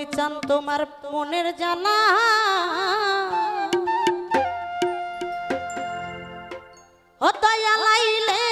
নবী চান তোমার মনের জানা। ও দয়ালাইলে